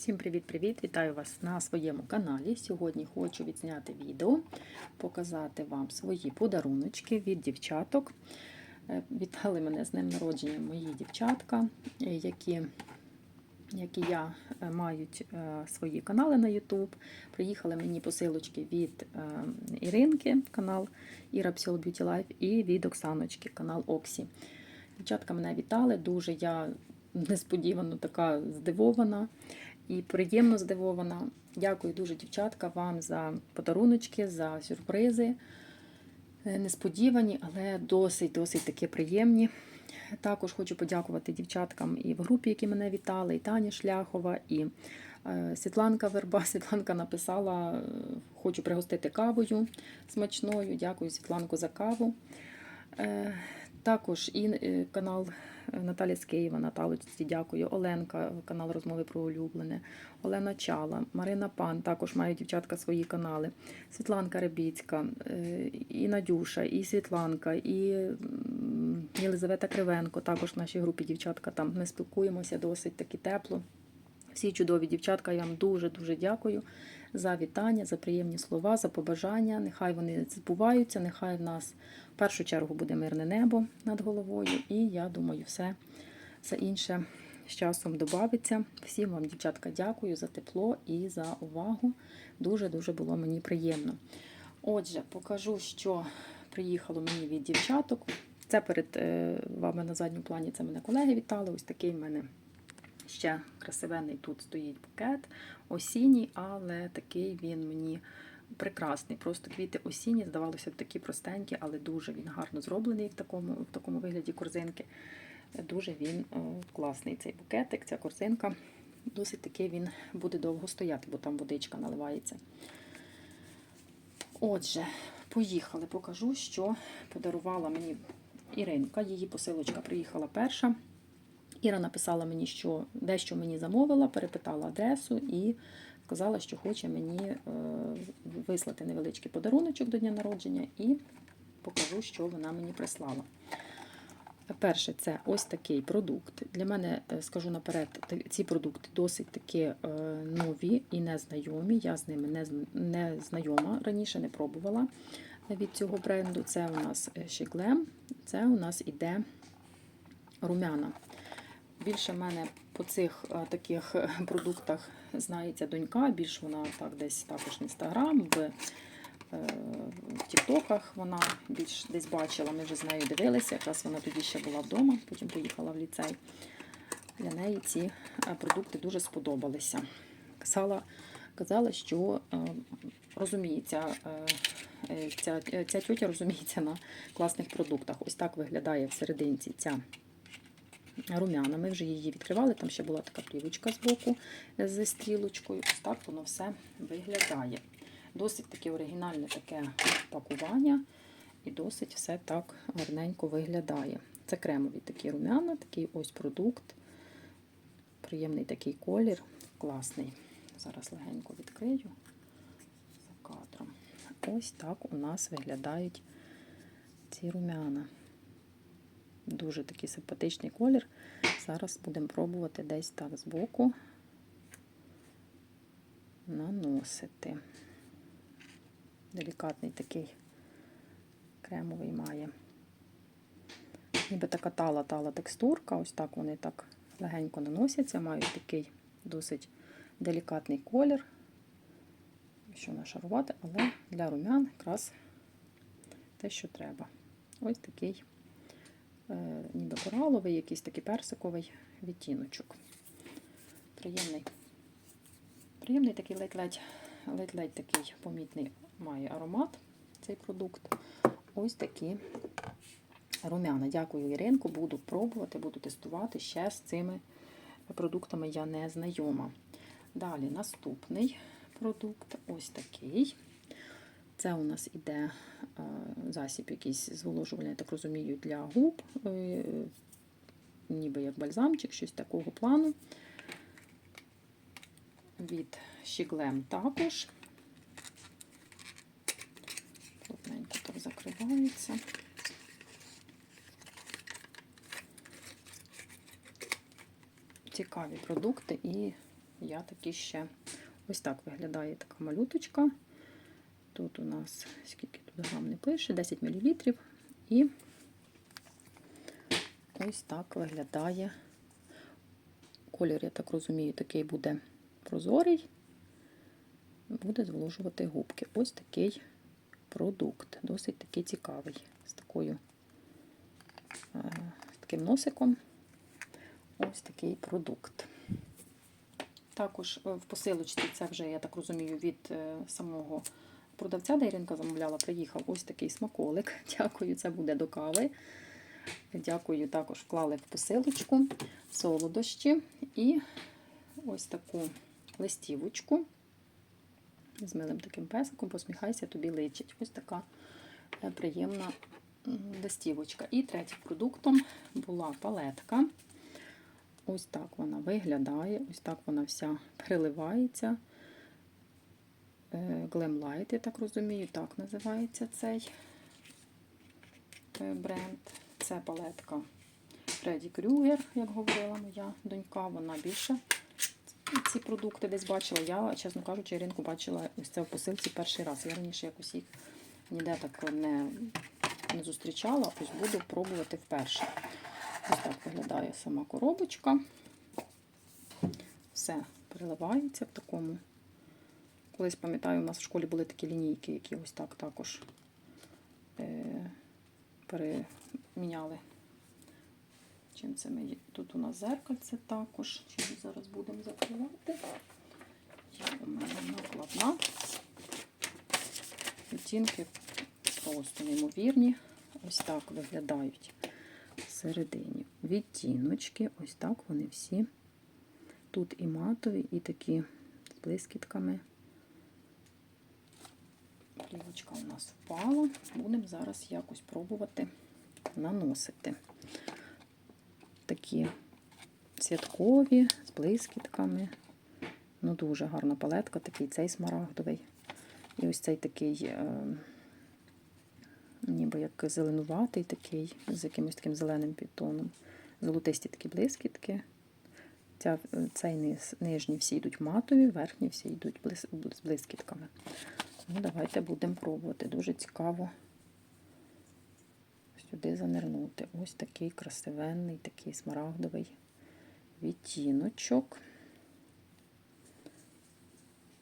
Всім привіт-привіт! Вітаю вас на своєму каналі. Сьогодні хочу відзняти відео, показати вам свої подаруночки від дівчаток. Е, Вітали мене з днем народження мої дівчатка, які, які я е, мають е, свої канали на YouTube. Приїхали мені посилочки від Іринки, канал Іра Psol Beauty Life, і від Оксаночки, канал Оксі. Дівчатка мене вітали, дуже я несподівано така здивована і приємно здивована. Дякую дуже, дівчатка, вам за подаруночки, за сюрпризи. Е, Несподівані, але досить-досить таки приємні. Також хочу подякувати дівчаткам і в групі, які мене вітали, і Таня Шляхова, і е, Світланка Верба. Світланка написала: е, хочу пригостити кавою смачною. Дякую, Світланку, за каву. Е, Також і е, канал Наталя з Києва, Наталочці, дякую. Оленка, канал розмови про улюблене, Олена Чала, Марина Пан, також мають дівчатка свої канали. Світланка Рибіцька, е, і Надюша, і Світланка, і Єлизавета Кривенко. Також в нашій групі дівчатка там ми спілкуємося досить таки тепло. Всі чудові дівчатка, я вам дуже-дуже дякую за вітання, за приємні слова, за побажання. Нехай вони збуваються, нехай в нас в першу чергу буде мирне небо над головою. І я думаю, все, все інше з часом додається. Всім вам, дівчатка, дякую за тепло і за увагу. Дуже-дуже було мені приємно. Отже, покажу, що приїхало мені від дівчаток. Це перед е, вами на задньому плані це мене колеги вітали. Ось такий в мене ще красивенний тут стоїть букет осінній, але такий він мені прекрасний. Просто квіти осінні, здавалося б, такі простенькі, але дуже він гарно зроблений в такому, в такому вигляді корзинки. Дуже він класний цей букетик, ця корзинка. Досить таки він буде довго стояти, бо там водичка наливається. Отже, поїхали, покажу, що подарувала мені Іринка. Її посилочка приїхала перша. Іра написала мені, що дещо мені замовила, перепитала адресу і сказала, що хоче мені е, вислати невеличкий подаруночок до дня народження, і покажу, що вона мені прислала. Перше, це ось такий продукт. Для мене, е, скажу наперед, ці продукти досить таки е, нові і незнайомі. Я з ними не, не знайома, раніше не пробувала від цього бренду. Це у нас Щеглем, це у нас іде румяна. Більше в мене по цих е, таких е, продуктах знається донька, більш вона так десь також в інстаграм, в, е, Тіктоках вона більш десь бачила, ми вже з нею дивилися, якраз вона тоді ще була вдома, потім поїхала в ліцей. Для неї ці продукти дуже сподобалися. Казала, казала що розуміється, ця, ця тьотя розуміється на класних продуктах. Ось так виглядає всерединці ця румяна. Ми вже її відкривали, там ще була така плівочка з боку з стрілочкою. Ось так воно все виглядає. Досить таке оригінальне таке пакування, і досить все так гарненько виглядає. Це кремові такі румяна, такий ось продукт. Приємний такий колір, класний. Зараз легенько відкрию за кадром. Ось так у нас виглядають ці румяна. Дуже такий симпатичний колір. Зараз будемо пробувати десь так збоку наносити. Делікатний такий кремовий має. Ніби така тала-тала текстурка, ось так вони так легенько наносяться, мають такий досить делікатний колір. Що нашарувати, але для румян якраз те, що треба. Ось такий ніби кораловий, якийсь такий персиковий відтіночок. Приємний. Приємний такий ледь-ледь ледь-ледь такий помітний має аромат цей продукт. Ось такі румяна. Дякую, Іринку. Буду пробувати, буду тестувати. Ще з цими продуктами я не знайома. Далі наступний продукт ось такий. Це у нас іде е, засіб якийсь зволожувальний, я так розумію, для губ, е, ніби як бальзамчик, щось такого плану. Від Щіглем також. Плотненько так закривається. Цікаві продукти і я такі ще. Ось так виглядає така малюточка. Тут у нас скільки тут грам не пише, 10 мл. І ось так виглядає. Колір, я так розумію, такий буде прозорий, буде зволожувати губки. Ось такий продукт, досить такий цікавий, з такою е, з таким носиком. Ось такий продукт. Також е, в посилочці, це вже, я так розумію, від е, самого продавця, де Іринка замовляла, приїхав ось такий смаколик. Дякую, це буде до кави. Дякую, також вклали в посилочку солодощі і ось таку листівочку з милим таким песиком, посміхайся, тобі личить. Ось така е, приємна листівочка. І третім продуктом була палетка. Ось так вона виглядає, ось так вона вся переливається. Glam Light, я так розумію, так називається цей е, бренд. Це палетка Фредді Крюгер, як говорила моя донька, вона більше ці продукти десь бачила. Я, чесно кажучи, ринку бачила ось це в посилці перший раз. Я раніше якось їх ніде так не, не зустрічала, ось буду пробувати вперше. Ось так виглядає сама коробочка. Все переливається в такому. Колись пам'ятаю, у нас в школі були такі лінійки, які ось так також е, переміняли. Чим це ми Тут у нас зеркальце також. Чим зараз будемо закривати. Є у мене накладна. Відтінки просто неймовірні. Ось так виглядають всередині. Відтіночки, ось так вони всі. Тут і матові, і такі з блискітками. Плівочка у нас впала. Будемо зараз якось пробувати наносити. Такі святкові, з блискітками. Ну, дуже гарна палетка, такий цей смарагдовий. І ось цей такий, е, ніби як зеленуватий, такий, з якимось таким зеленим підтоном. Золотисті такі блискітки. Ця, Цей низ, нижні всі йдуть матові, верхні всі йдуть з блискітками. Ну, Давайте будемо пробувати. Дуже цікаво сюди занирнути. Ось такий красивенний, такий смарагдовий відтіночок.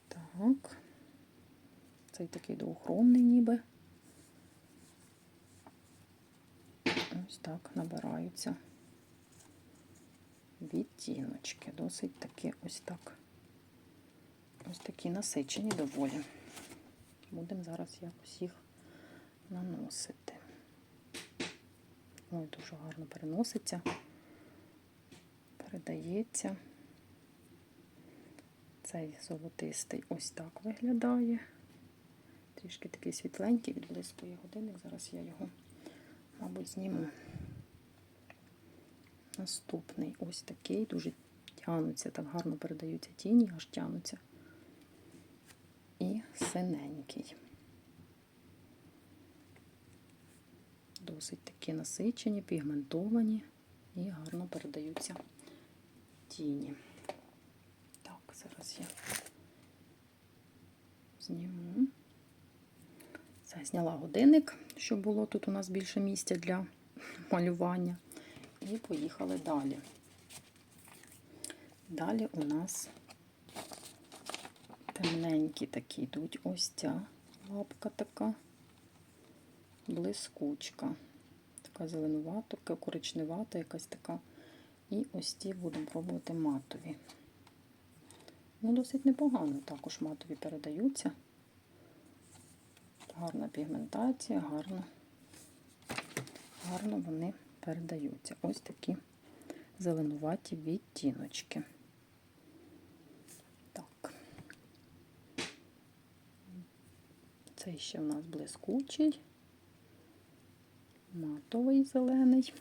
Так, цей такий двохромний ніби. Ось так набираються відтіночки. Досить такі ось так. Ось такі насичені доволі. Будемо зараз якось їх наносити. Ой, дуже гарно переноситься, передається. Цей золотистий ось так виглядає. Трішки такий світленький, відблискує годинник. Зараз я його, мабуть, зніму. Наступний ось такий, дуже тянуться, так гарно передаються тіні, аж тянуться. І синенький. Досить такі насичені, пігментовані і гарно передаються тіні. Так, зараз я зніму. Все, зняла годинник, щоб було тут у нас більше місця для малювання. І поїхали далі. Далі у нас темненькі такі йдуть. Ось ця лапка така блискучка. Така зеленувата, коричневата, якась така. І ось ці будемо пробувати матові. Ну, досить непогано також матові передаються. Гарна пігментація, гарно, гарно вони передаються. Ось такі зеленуваті відтіночки. Так. Цей ще в нас блискучий матовий зелений.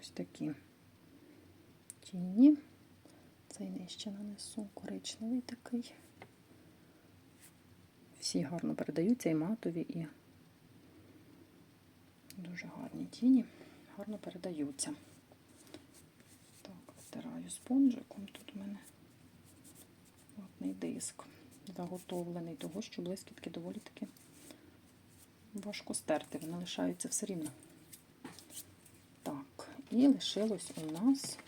Ось такі тіні. Цей нижче нанесу коричневий такий. Всі гарно передаються і матові, і дуже гарні тіні, гарно передаються. Витираю спонжиком. Тут у мене ватний диск заготовлений, того що блискітки доволі таки важко стерти, вони лишаються все рівно. Так, і лишилось у нас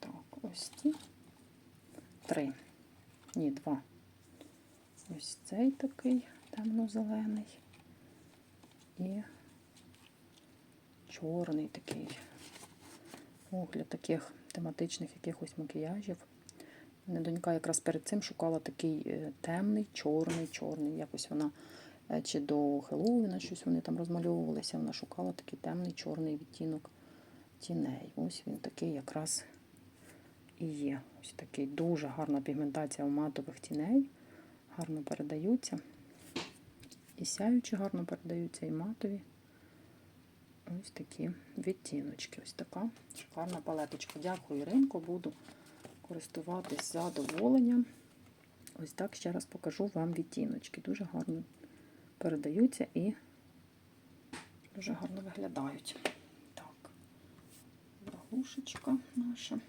так, ось ці три. Ні, два. Ось цей такий темно-зелений і чорний такий огляд таких тематичних якихось макіяжів. Мене донька якраз перед цим шукала такий е, темний, чорний, чорний. Якось вона е, чи до Хеллоуіна щось вони там розмальовувалися. Вона шукала такий темний чорний відтінок тіней. Ось він такий якраз і є. Ось такий дуже гарна пігментація у матових тіней. Гарно передаються. І сяючі гарно передаються, і матові. Ось такі відтіночки. Ось така шикарна палеточка. Дякую, Іринко, буду користуватись задоволенням. Ось так ще раз покажу вам відтіночки. Дуже гарно передаються і дуже гарно виглядають. Так, заглушечка наша.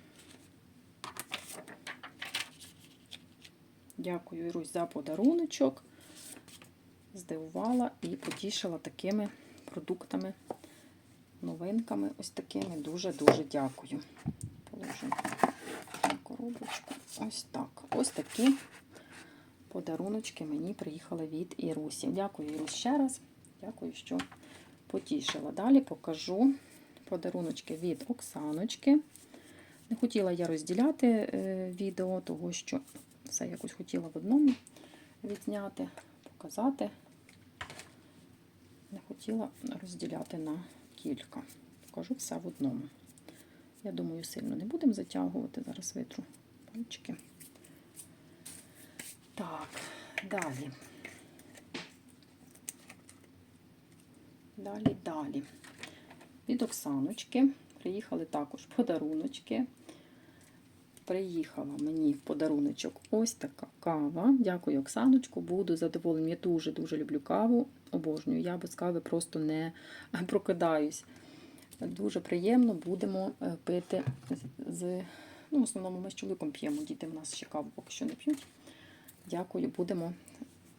Дякую, Ірусь, за подаруночок. Здивувала і потішила такими продуктами, новинками. Ось такими. Дуже-дуже дякую. Положу на коробочку. Ось так. Ось такі подаруночки мені приїхали від Ірусі. Дякую, Ірусь, ще раз. Дякую, що потішила. Далі покажу подаруночки від Оксаночки. Не хотіла я розділяти е, відео, того що все якось хотіла в одному відзняти, показати. Не хотіла розділяти на кілька. Покажу все в одному. Я думаю, сильно не будемо затягувати. Зараз витру пальчики. Так, далі. Далі, далі. Від Оксаночки приїхали також подаруночки. Приїхала мені в подаруночок ось така кава. Дякую, Оксаночку. Буду задоволена. Я дуже-дуже люблю каву. Обожнюю. Я без кави просто не прокидаюсь. Дуже приємно будемо е, пити з. Ну, в основному ми з чоловіком п'ємо. Діти в нас ще каву поки що не п'ють. Дякую, будемо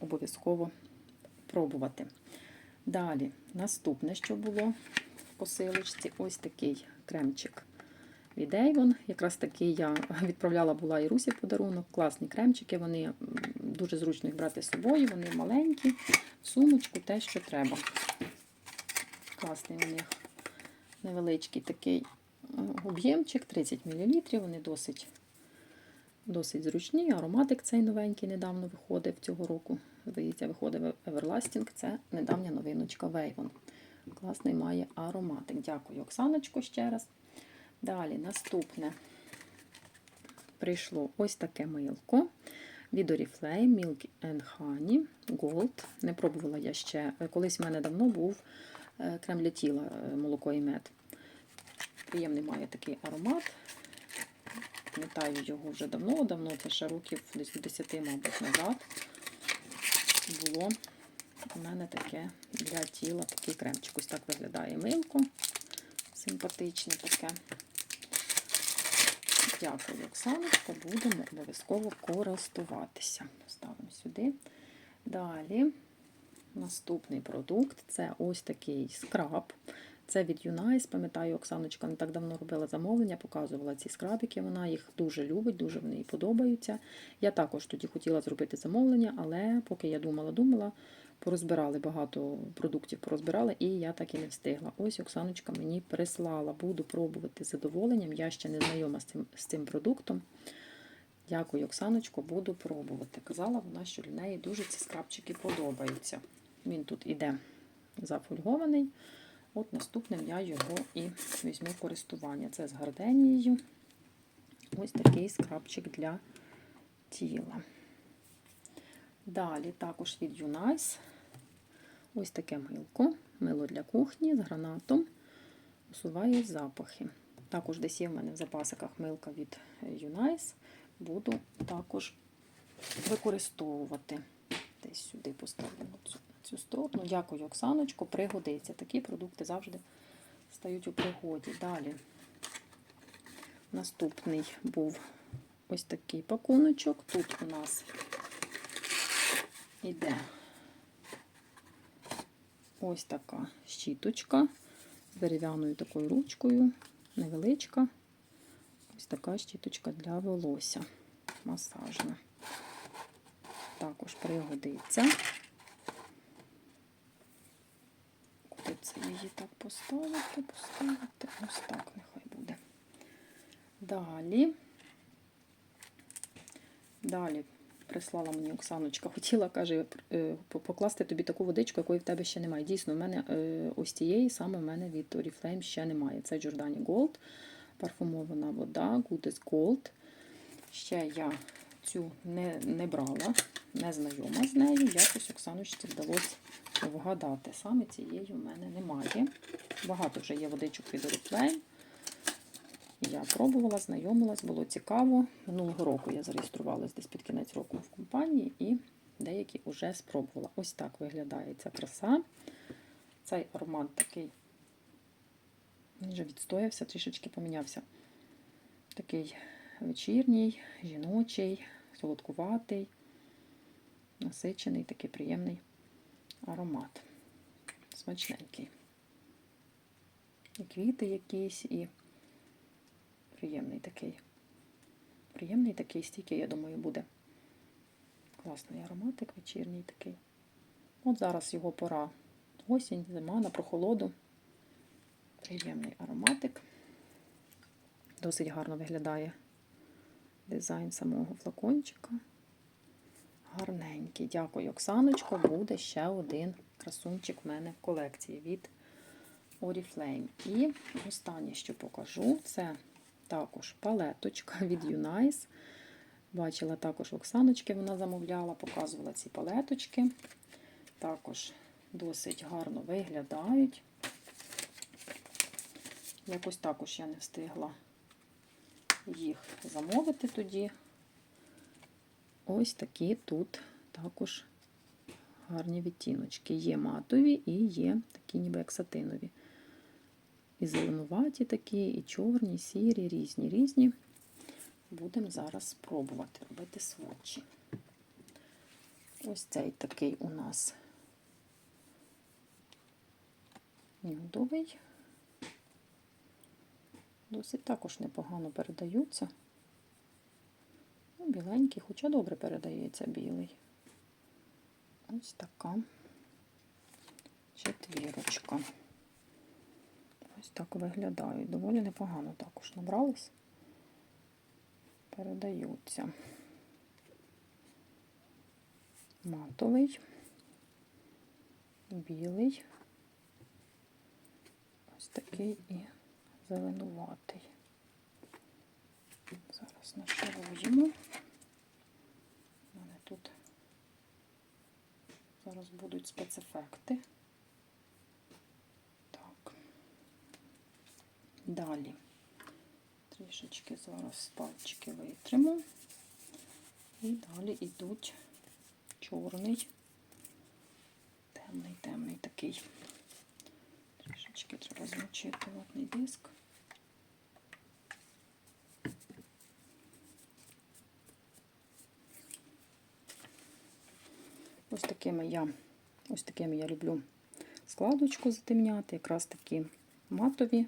обов'язково пробувати. Далі, наступне, що було в посилочці, ось такий кремчик від Avon. Якраз таки я відправляла була і Русі подарунок. Класні кремчики, вони дуже зручно їх брати з собою, вони маленькі, сумочку, те, що треба. Класний у них невеличкий такий е, об'ємчик, 30 мл. Вони досить, досить зручні. Ароматик цей новенький недавно виходив цього року. Здається, виходив Everlasting. Це недавня новиночка Avon. Класний має ароматик. Дякую, Оксаночко, ще раз. Далі, наступне прийшло ось таке милко від Oriflame Milk and Honey Gold. Не пробувала я ще. Колись в мене давно був е, крем для тіла е, молоко і мед. Приємний має такий аромат. Пам'ятаю його вже давно-давно, це ще років десь 10, мабуть, назад було у мене таке для тіла такий кремчик. Ось так виглядає милко. Симпатичне таке. Дякую, Оксаночка. Будемо обов'язково користуватися. Ставимо сюди. Далі наступний продукт це ось такий скраб. Це від Юнайс. Пам'ятаю, Оксаночка не так давно робила замовлення, показувала ці скрабики. Вона їх дуже любить, дуже в неї подобаються. Я також тоді хотіла зробити замовлення, але поки я думала-думала, порозбирали багато продуктів, порозбирали, і я так і не встигла. Ось Оксаночка мені прислала, буду пробувати з задоволенням. Я ще не знайома з цим, з цим продуктом. Дякую, Оксаночко, буду пробувати. Казала вона, що для неї дуже ці скрабчики подобаються. Він тут іде зафольгований. От наступним я його і візьму в користування. Це з гарденією. Ось такий скрабчик для тіла. Далі також від Юнайс. Ось таке милко. Мило для кухні з гранатом. Усуває запахи. Також десь є в мене в запасиках милка від Юнайс. Буду також використовувати. Десь сюди поставлю цю цю сторону. Дякую, Оксаночко, пригодиться. Такі продукти завжди стають у пригоді. Далі. Наступний був ось такий пакуночок. Тут у нас іде ось така щіточка з дерев'яною такою ручкою, невеличка. Ось така щіточка для волосся масажна. Також пригодиться. Куди це її так поставити? Поставити ось так нехай буде. Далі. Далі прислала мені Оксаночка. Хотіла, каже, е, покласти тобі таку водичку, якої в тебе ще немає. Дійсно, в мене е, ось цієї саме в мене від Oriflame ще немає. Це Giordani Gold, парфумована вода, Good as Gold. Ще я цю не, не брала, не знайома з нею. Якось Оксаночці вдалося вгадати. Саме цієї в мене немає. Багато вже є водичок від Oriflame. Я пробувала, знайомилась, було цікаво. Минулого року я зареєструвалась десь під кінець року в компанії і деякі вже спробувала. Ось так виглядає ця краса. Цей аромат такий, він вже відстоявся, трішечки помінявся. Такий вечірній, жіночий, солодкуватий, насичений, такий приємний аромат. Смачненький. І квіти якісь, і приємний такий. Приємний такий стійкий, я думаю, буде. Класний ароматик, вечірній такий. От зараз його пора. Осінь, зима на прохолоду. Приємний ароматик. Досить гарно виглядає дизайн самого флакончика. Гарненький. Дякую, Оксаночко. Буде ще один красунчик в мене в колекції від Oriflame. І останнє, що покажу, це також палеточка від Unice. Бачила також Оксаночки, вона замовляла, показувала ці палеточки. Також досить гарно виглядають. Якось також я не встигла їх замовити тоді. Ось такі тут також гарні відтіночки. Є матові і є такі ніби як сатинові. І зеленуваті такі, і чорні, і сірі, різні, різні. Будемо зараз спробувати робити сводчі. Ось цей такий у нас нюдовий. Досить також непогано передаються. Ну, біленький, хоча добре передається білий. Ось така четвірочка. Ось так виглядають. Доволі непогано також набрались. Передаються. Матовий, білий, ось такий і зеленуватий. Зараз нашаруємо. У мене тут зараз будуть спецефекти. Так. Далі трішечки зараз пальчики витримо. І далі йдуть чорний, темний, темний такий. Трішечки треба змочити ватний диск. Ось такими я ось такими я люблю складочку затемняти, якраз такі матові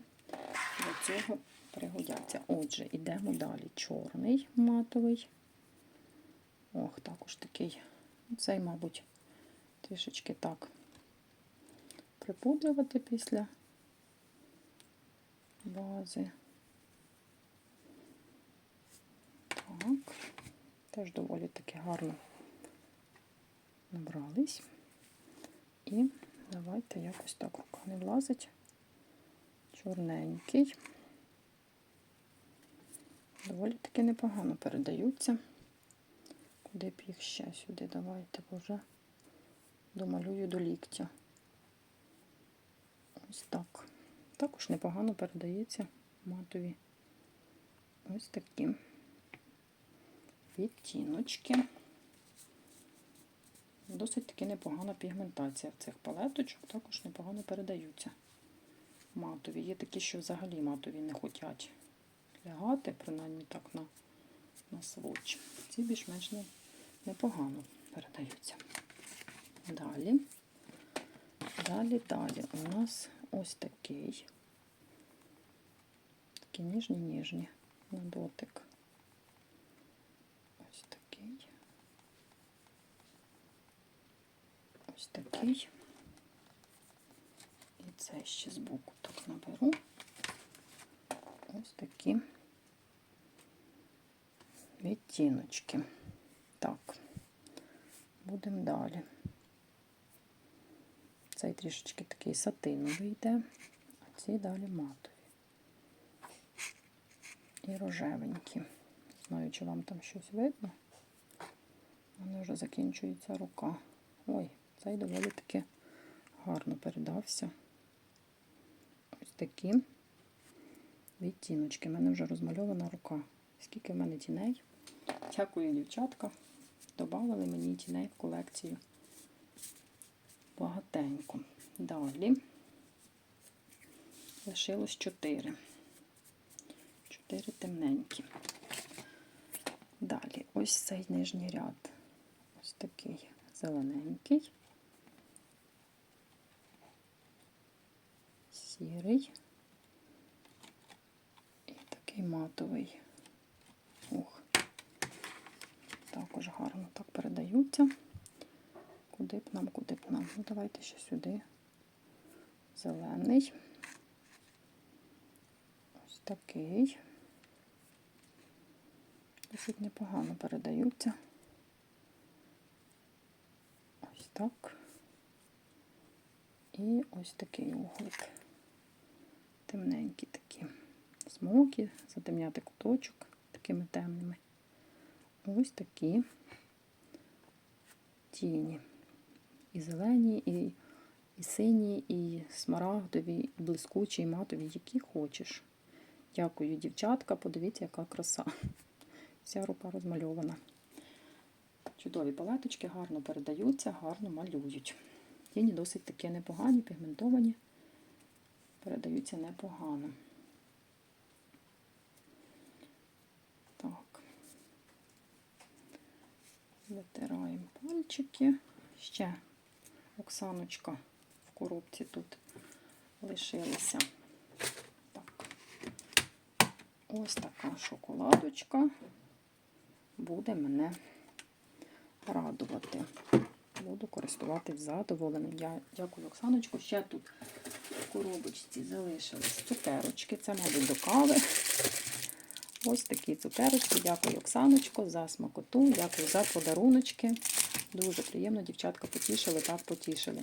цього пригодяться. Отже, йдемо далі. Чорний матовий. Ох, також такий. Цей, мабуть, трішечки так припудрювати після бази. Так, теж доволі таки гарно набрались. І давайте якось так рука не влазить. Чорненький. Доволі таки непогано передаються. Куди б їх ще сюди? Давайте, вже домалюю до ліктя. Ось так. Також непогано передається матові ось такі відтіночки. Досить таки непогана пігментація в цих палеточок, також непогано передаються матові. Є такі, що взагалі матові не хочуть лягати, принаймні так на, на сводч. Ці більш-менш непогано передаються. Далі. Далі, далі у нас ось такий. Такі ніжні, ніжні на дотик. Ось такий. Ось такий. І це ще збоку так наберу. Ось такі відтіночки. Так, будемо далі. Цей трішечки такий сатиновий йде, а ці далі матові. І рожевенькі. Знаю, чи вам там щось видно. У мене вже закінчується рука. Ой, цей доволі таки гарно передався. Ось такі відтіночки. У мене вже розмальована рука. Скільки в мене тіней. Дякую, дівчатка. Добавили мені тіней в колекцію. Багатенько. Далі лишилось 4. 4 темненькі. Далі ось цей нижній ряд. Ось такий зелененький, сірий і такий матовий. Також гарно так передаються. Куди б нам, куди б нам? Ну, давайте ще сюди. Зелений. Ось такий. Досить непогано передаються. Ось так. І ось такий углик. Темненькі такі смоки, затемняти куточок такими темними. Ось такі тіні. І зелені, і, і сині, і смарагдові, і блискучі, і матові, які хочеш. Дякую, дівчатка. Подивіться, яка краса. Вся рука розмальована. Чудові палеточки гарно передаються, гарно малюють. Тіні досить такі непогані, пігментовані, передаються непогано. Так. Витираємо пальчики. Ще Оксаночка в коробці тут лишилася. Так. Ось така шоколадочка буде мене радувати. Буду користуватись задоволенням. Я дякую, Оксаночку. Ще тут в коробочці залишились цукерочки. Це, мабуть, до кави. Ось такі цукерочки. Дякую, Оксаночко, за смакоту. Дякую за подаруночки. Дуже приємно, дівчатка потішили, так потішили.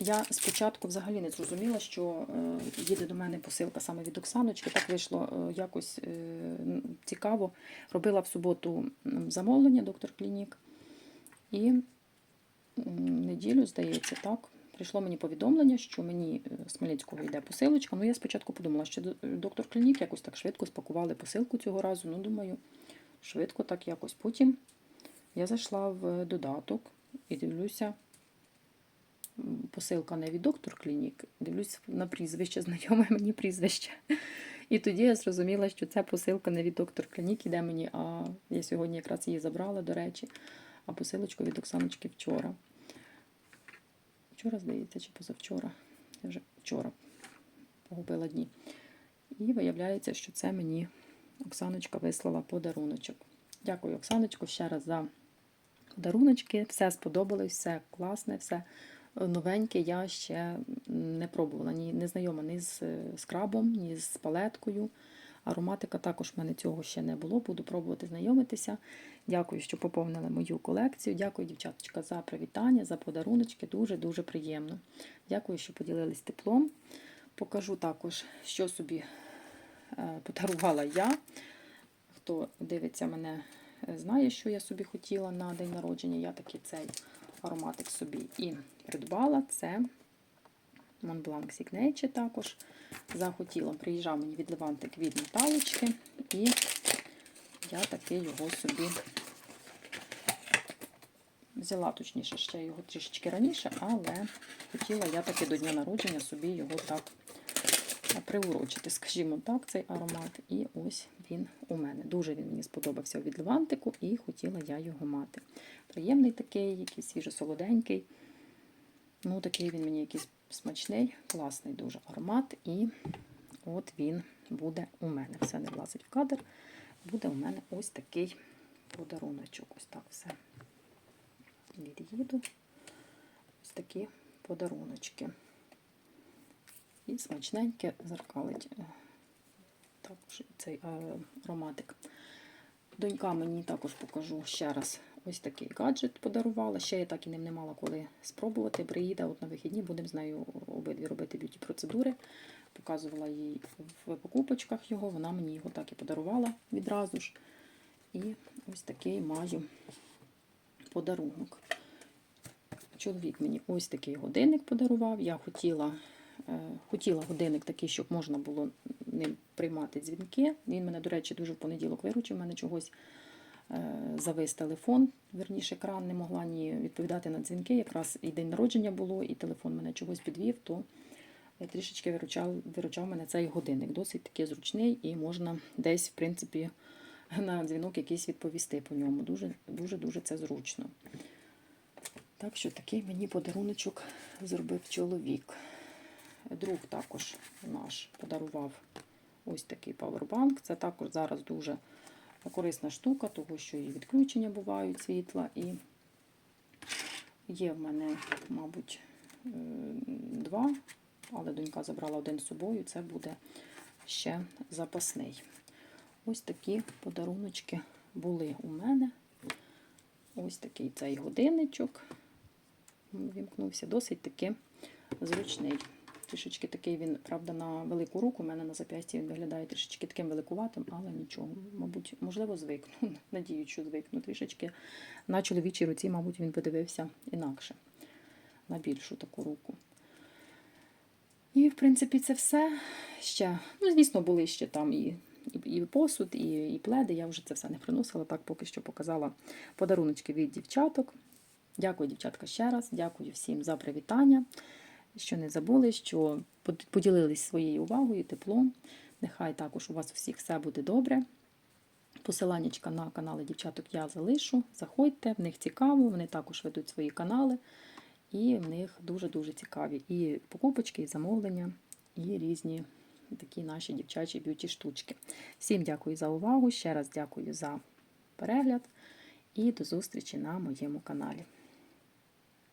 Я спочатку взагалі не зрозуміла, що е, їде до мене посилка саме від Оксаночки. Так вийшло е, якось е, цікаво. Робила в суботу замовлення доктор Клінік. І неділю, здається, так. Прийшло мені повідомлення, що мені е, з Хмельницького йде посилочка. Ну, я спочатку подумала, що доктор Клінік якось так швидко спакували посилку цього разу. Ну, думаю, швидко так якось. Потім я зайшла в додаток і дивлюся, посилка не від доктор Клінік, дивлюся на прізвище, знайоме мені прізвище. І тоді я зрозуміла, що ця посилка не від доктор Клінік іде мені, а я сьогодні якраз її забрала, до речі, а посилочку від Оксаночки вчора. Вчора, здається, чи позавчора. Я вже вчора погубила дні. І виявляється, що це мені Оксаночка вислала подаруночок. Дякую, Оксаночко, ще раз за подаруночки. Все сподобалось, все класне, все новеньке. Я ще не пробувала, ні не знайома ні з е, скрабом, ні з палеткою. Ароматика також в мене цього ще не було. Буду пробувати знайомитися. Дякую, що поповнили мою колекцію. Дякую, дівчаточка, за привітання, за подаруночки. Дуже-дуже приємно. Дякую, що поділились теплом. Покажу також, що собі е, подарувала я. Хто дивиться мене, е, знає, що я собі хотіла на день народження. Я таки цей ароматик собі і придбала. Це Montblanc Signature також. Захотіла. Приїжджав мені від Левантик від Наталочки. І я таки його собі Взяла точніше ще його трішечки раніше, але хотіла я таки до дня народження собі його так приурочити, скажімо так, цей аромат. І ось він у мене. Дуже він мені сподобався від Левантику і хотіла я його мати. Приємний такий, якийсь свіжо-солоденький. Ну, такий він мені якийсь смачний, класний дуже аромат. І от він буде у мене. Все не влазить в кадр. Буде у мене ось такий подаруночок. Ось так все. Від'їду. Ось такі подаруночки. І смачненьке зеркалить е, також цей е, ароматик. Донька мені також покажу ще раз ось такий гаджет подарувала. Ще я так і ним не мала коли спробувати. Приїде от на вихідні, будемо з нею обидві робити б'юті-процедури. Показувала їй в покупочках його, вона мені його так і подарувала відразу ж. І ось такий маю подарунок. Чоловік мені ось такий годинник подарував. Я хотіла е, хотіла годинник такий, щоб можна було ним приймати дзвінки. Він мене, до речі, дуже в понеділок виручив. У мене чогось завис телефон, верніше екран, не могла ні відповідати на дзвінки. Якраз і день народження було, і телефон мене чогось підвів, то трішечки виручав, виручав мене цей годинник. Досить такий зручний і можна десь, в принципі, на дзвінок якийсь відповісти по ньому. Дуже дуже дуже це зручно. Так що такий мені подаруночок зробив чоловік. Друг також наш подарував ось такий павербанк. Це також зараз дуже корисна штука, тому що і відключення бувають світла, і є в мене, мабуть, е, два, але донька забрала один з собою, це буде ще запасний. Ось такі подаруночки були у мене. Ось такий цей годинничок. Вімкнувся, досить таки зручний. Трішечки такий він, правда, на велику руку. У мене на зап'ясті він виглядає трішечки таким великуватим, але нічого. Мабуть, можливо, звикну. Надію, що звикну. Трішечки на чоловічій руці, мабуть, він подивився інакше, на більшу таку руку. І, в принципі, це все. Ще, ну, звісно, були ще там і і, посуд, і, і пледи. Я вже це все не приносила, так поки що показала подаруночки від дівчаток. Дякую, дівчатка, ще раз. Дякую всім за привітання, що не забули, що поділились своєю увагою, теплом. Нехай також у вас у всіх все буде добре. Посиланнячка на канали дівчаток я залишу. Заходьте, в них цікаво, вони також ведуть свої канали, і в них дуже-дуже цікаві і покупочки, і замовлення, і різні такі наші дівчачі б'юті штучки. Всім дякую за увагу. Ще раз дякую за перегляд і до зустрічі на моєму каналі.